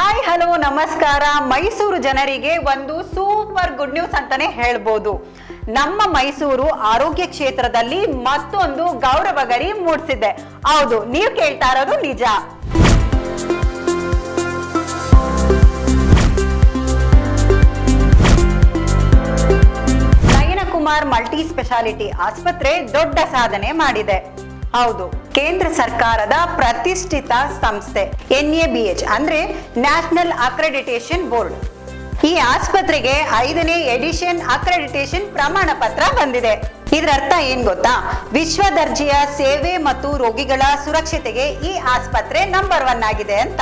Hi hello ನಮಸ್ಕಾರ. ಮೈಸೂರು ಜನರಿಗೆ ಒಂದು ಸೂಪರ್ ಗುಡ್ ನ್ಯೂಸ್ ಅಂತಾನೆ ಹೇಳ್ಬೋದು. ನಮ್ಮ ಮೈಸೂರು ಆರೋಗ್ಯ ಕ್ಷೇತ್ರದಲ್ಲಿ ಮತ್ತೊಂದು ಗೌರವ ಗರಿ ಮೂಡಿಸಿದೆ. ಹೌದು, ನೀವು ಕೇಳ್ತಾ ಇರೋದು ನಿಜ. ನಯನಕುಮಾರ್ ಮಲ್ಟಿ ಸ್ಪೆಷಾಲಿಟಿ ಆಸ್ಪತ್ರೆ ದೊಡ್ಡ ಸಾಧನೆ ಮಾಡಿದೆ. ಹೌದು. ಕೇಂದ್ರ ಸರ್ಕಾರದ ಪ್ರತಿಷ್ಠಿತ ಸಂಸ್ಥೆ ಎನ್ ಎ ಬಿ ಎಚ್ ಅಂದ್ರೆ ನ್ಯಾಷನಲ್ ಅಕ್ರೆಡಿಟೇಷನ್ ಬೋರ್ಡ್. ಈ ಆಸ್ಪತ್ರೆಗೆ ಐದನೇ ಎಡಿಷನ್ ಅಕ್ರೆಡಿಟೇಷನ್ ಪ್ರಮಾಣ ಪತ್ರ ಬಂದಿದೆ. ಇದರ ಅರ್ಥ ಏನ್ ಗೊತ್ತಾ? ವಿಶ್ವ ದರ್ಜೆಯ ಸೇವೆ ಮತ್ತು ರೋಗಿಗಳ ಸುರಕ್ಷತೆಗೆ ಈ ಆಸ್ಪತ್ರೆ ನಂಬರ್ ಒನ್ ಆಗಿದೆ ಅಂತ.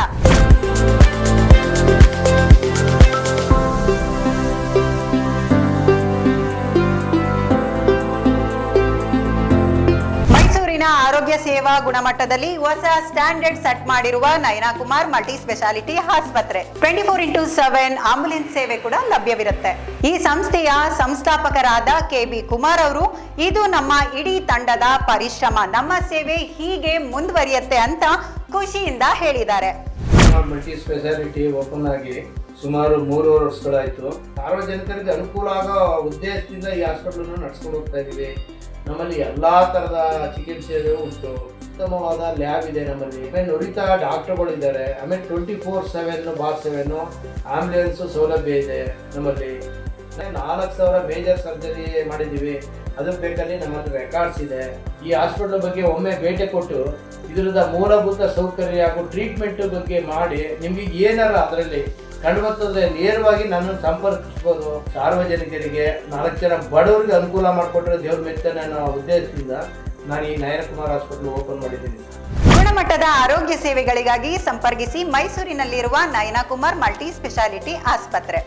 ಆರೋಗ್ಯ ಸೇವಾ ಗುಣಮಟ್ಟದಲ್ಲಿ ಹೊಸ ಸ್ಟ್ಯಾಂಡರ್ಡ್ ಸೆಟ್ ಮಾಡಿರುವ ನಯನಾ ಕುಮಾರ್ ಮಲ್ಟಿ ಸ್ಪೆಷಾಲಿಟಿ ಆಸ್ಪತ್ರೆ. Twenty four into seven ambulance ಸೇವೆ ಕೂಡ ಲಭ್ಯವಿರುತ್ತೆ. ಈ ಸಂಸ್ಥೆಯ ಸಂಸ್ಥಾಪಕರಾದ ಕೆ ಬಿ ಕುಮಾರ್ ಅವರು, ಇದು ನಮ್ಮ ಇಡೀ ತಂಡದ ಪರಿಶ್ರಮ. ನಮ್ಮ ಸೇವೆ ಹೀಗೆ ಮುಂದುವರಿಯುತ್ತೆ ಅಂತ ಖುಷಿಯಿಂದ ಹೇಳಿದ್ದಾರೆ. ಮಲ್ಟಿ ಸ್ಪೆಷಾಲಿಟಿ ಓಪನ್ ಆಗಿ ಸುಮಾರು ಮೂರುವರೆ ವರ್ಷಗಳಾಯಿತು. ಸಾರ್ವಜನಿಕರಿಗೆ ಅನುಕೂಲ ಆಗೋ ಉದ್ದೇಶದಿಂದ ಈ ಹಾಸ್ಪಿಟ್ಲನ್ನು ನಡೆಸ್ಕೊಂಡು ಹೋಗ್ತಾ ಇದ್ದೀವಿ ನಮ್ಮಲ್ಲಿ ಎಲ್ಲ ಥರದ ಚಿಕಿತ್ಸೆಗಳು ಉಂಟು. ಉತ್ತಮವಾದ ಲ್ಯಾಬ್ ಇದೆ ನಮ್ಮಲ್ಲಿ. ಆಮೇಲೆ ನುರಿತ ಡಾಕ್ಟರ್ಗಳಿದ್ದಾರೆ ಆಮೇಲೆ twenty four seven bar seven ambulance ಸೌಲಭ್ಯ ಇದೆ ನಮ್ಮಲ್ಲಿ. ನಾಲ್ಕು ಸಾವಿರ ಮೇಜರ್ ಸರ್ಜರಿ ಮಾಡಿದ್ದೀವಿ. ಅದಕ್ಕೆ ಬೇಕಲ್ಲಿ ನಮ್ಮ ರೆಕಾರ್ಡ್ಸ್ ಇದೆ. ಈ ಹಾಸ್ಪಿಟ್ಲ್ ಬಗ್ಗೆ ಒಮ್ಮೆ ಭೇಟಿ ಕೊಟ್ಟು ಇದರದ ಮೂಲಭೂತ ಸೌಕರ್ಯ ಹಾಗೂ ಟ್ರೀಟ್ಮೆಂಟ್ ಬಗ್ಗೆ ಮಾಡಿ ನಿಮಗೆ ಏನಾರ ಅದರಲ್ಲಿ ಕಂಡುಬರ್ತದೆ ನೇರವಾಗಿ ನನ್ನನ್ನು ಸಂಪರ್ಕಿಸ್ಬೋದು. ಸಾರ್ವಜನಿಕರಿಗೆ, ನಾಲ್ಕು ಜನ ಬಡವರಿಗೆ ಅನುಕೂಲ ಮಾಡಿಕೊಟ್ರೆ ದೇವ್ರ ಮೆಚ್ಚನೆ ಅನ್ನೋ ಉದ್ದೇಶದಿಂದ ನಾನು ಈ ನಯನಕುಮಾರ್ ಆಸ್ಪತ್ರೆ ಓಪನ್ ಮಾಡಿದ್ದೀನಿ ಗುಣಮಟ್ಟದ ಆರೋಗ್ಯ ಸೇವೆಗಳಿಗಾಗಿ ಸಂಪರ್ಕಿಸಿ ಮೈಸೂರಿನಲ್ಲಿರುವ ನಯನಕುಮಾರ್ ಮಲ್ಟಿ ಸ್ಪೆಷಾಲಿಟಿ ಆಸ್ಪತ್ರೆ.